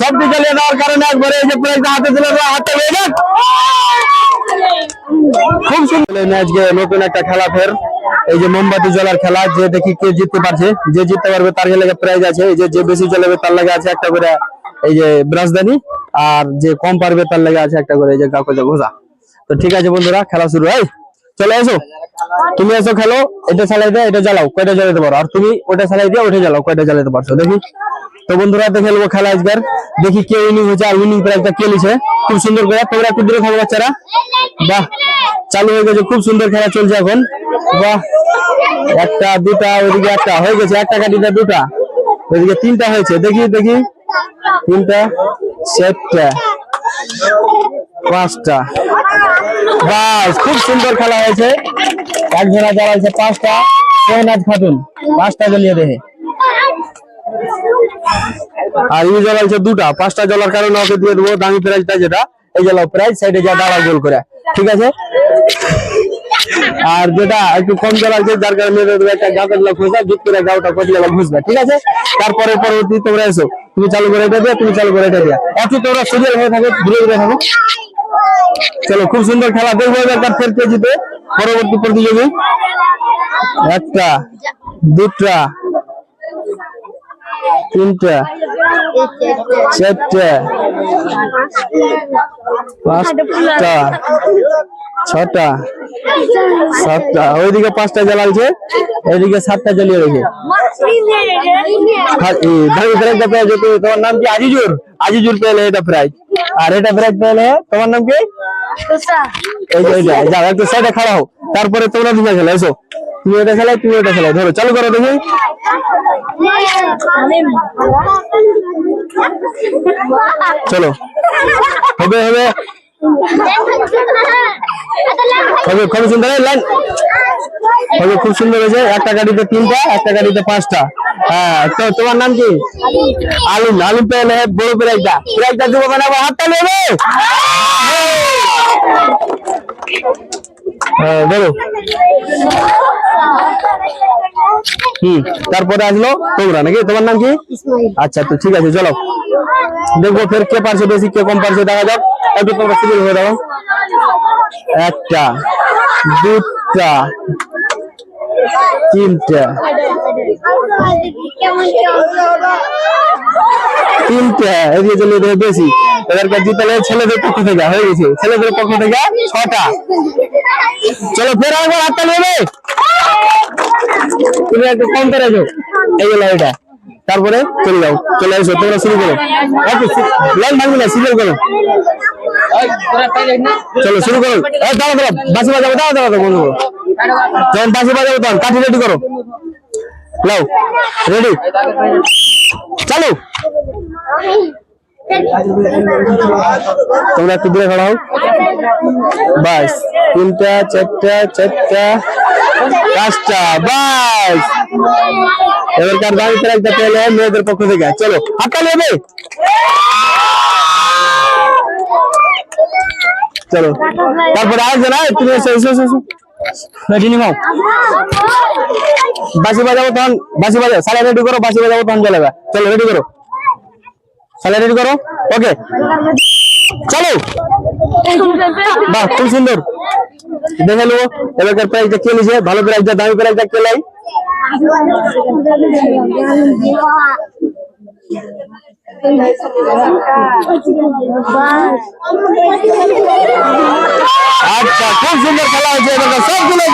সবটি জ্বালিয়ে দেওয়ার কারণে একবারে এই যে হাতে যাক। খুব সুন্দর। নতুন একটা খেলা ফের। এই যে মোমবাতি জ্বলার খেলা, যে দেখি কে জিততে পারছে, যে জিততে পারবে তার লাগে প্রাইজ আছে। এই যে যে বেশি জ্বলাবে তার লাগে আছে একটা করে এই যে ব্রাশদানি আর যে কম পারবে তার লাগে আছে একটা করে এই যে কাকজা ঘোষা তো ঠিক আছে বন্ধুরা, খেলা শুরু হয় চলে এসো তুমি এসো খেলো, এটা চালাই দেয় এটা জ্বালাও, কয়টা জ্বালাতে পারো? আর তুমি ওটা চালাই দিয়ে ওটা জ্বালাও, কয়টা জ্বালাতে পারছ? দেখি। তো বন্ধুরা দেখে নেব খেলা আজকের। দেখি কে উইনিং হয়েছে আর উইনিং প্রাইজটা কে লিছে খুব সুন্দর করে, তোমরা একটু দূরে থাকো বাচ্চারা। বাহ, চালু হয়ে গেছে, খুব সুন্দর খেলা চলছে এখন। বাহ, একটা, দুটা, ওইদিকে একটা, হয়ে গেছে, একটা কাটিটা দুটা। ওইদিকে তিনটা হয়েছে, দেখি দেখি। তিনটা, চারটা, পাঁচটা। বাস খুব সুন্দর খেলা হয়েছে। এক জোড়া জ্বালাইছে পাঁচটা খাতুন, পাঁচটা জ্বলিয়ে দেখে আর দুটা, পাঁচটা জ্বলার কারণে ওকে দিয়ে দেবো দামি প্রাইজটা যেটা, এই প্রাইজ সাইডে যা দাঁড়া গোল করে। ঠিক আছে? আর যেটা একটু কম জ্বালাচ্ছে যার কারণে একটা গাঁদা গুলা খুঁজা জুত করে গাওটা কচি গেলা খুঁজবে ঠিক আছে? তারপরে পরবর্তী তোমরা এসো, তুমি চালু করে এটা দিয়ে, তুমি চালু করে এটা দিয়া। একটু তোমরা সিরিয়াল হয়ে থাকো দূরে দূরে থাকো। চলো, খুব সুন্দর খেলা দেখব এবার ফের কে জিতে? পরবর্তী প্রতিযোগী? একটা, দুটা, তিনটা, চারটা, পাঁচটা, ছটা, সাতটা। ওইদিকে পাঁচটা জ্বালালছে এইদিকে সাতটা জ্বালিয়ে রেখে। প্রাইজটা পেয়ে যেত তোমার নাম কি? আজিজুর। আজিজুর পেলে এটা প্রাইজ আর এটা প্রাইজ পেলে তোমার নাম কি? এই সাইডে খাড়া হও। তারপরে তোমরা দুটো খেলা, এসো। তুমি এটা খেলাই তুমি এটা খেলাই ধরো, চালু করো দেখি। চলো। হবে হবে। হবে, খুব সুন্দর। লাইন। হবে, খুব সুন্দর হয়েছে। একটা গাড়িতে তিনটা, একটা গাড়িতে পাঁচটা। হ্যাঁ তো তোমার নাম কি? আলুম। আলুম পেলে বড় প্রাইজটা। প্রাইজটা দিব মানে আবার হাতটা নেবে বলো। হুম তারপরে আসলো তোমরা নাকি? তোমার নাম কি? আচ্ছা তো ঠিক আছে চলো। দেখব ফের কে পারছে বেশি কে কম পারছে দেখা যাক। একটু তোমরা সিরিয়াল হয়ে দাও। একটা দুটা তিনটা। তিনটা এদিকে দেবে বেশি এবারকার জিতালে ছেলেদের পক্ষ থেকে, হয়ে গেছে। ছেলেদের পক্ষ থেকে ছটা। চলো, ফের একবার হাতটা নেবে তুমি একটু কম পেরেছ এই গেল এটা তারপরে চলে যাও, চলে এসো, তোমরা শুরু করো। লাইন ভাঙবি না, সিরিয়াল করো। চলো, শুরু করো। দাঁড়া দাঁড়া বাসি বাজাবো দাঁড়া দাঁড়া যখন বাসি বাজাবো, তখন কাঠি রেডি করো। লাও রেডি। চালু। তোমরা একটু দূরে খাড়া হও বাস তিনটা চারটা চারটা। পাঁচটা। বাস এবারকার তারা একটা পেলে মেয়েদের পক্ষ থেকে। চলো হাতটা নেবে চলো। তারপরে আসবে না তুমি এসো এসো এসো, রেডি নিমাও বাসি বাজাবো তখন বাসি বাজাও। সালা রেডি করো বাসি বাজাবো তখন চলে চলো রেডি করো। সালা রেডি করো? ওকে চলো। বাহ, খুব সুন্দর। দেখে নেব। এবারকার প্রাইজটা কে নিছে ভালো প্রাইজটা দামি প্রাইজটা কে লাই আচ্ছা খুব সুন্দর খেলা হয়েছে সবগুলো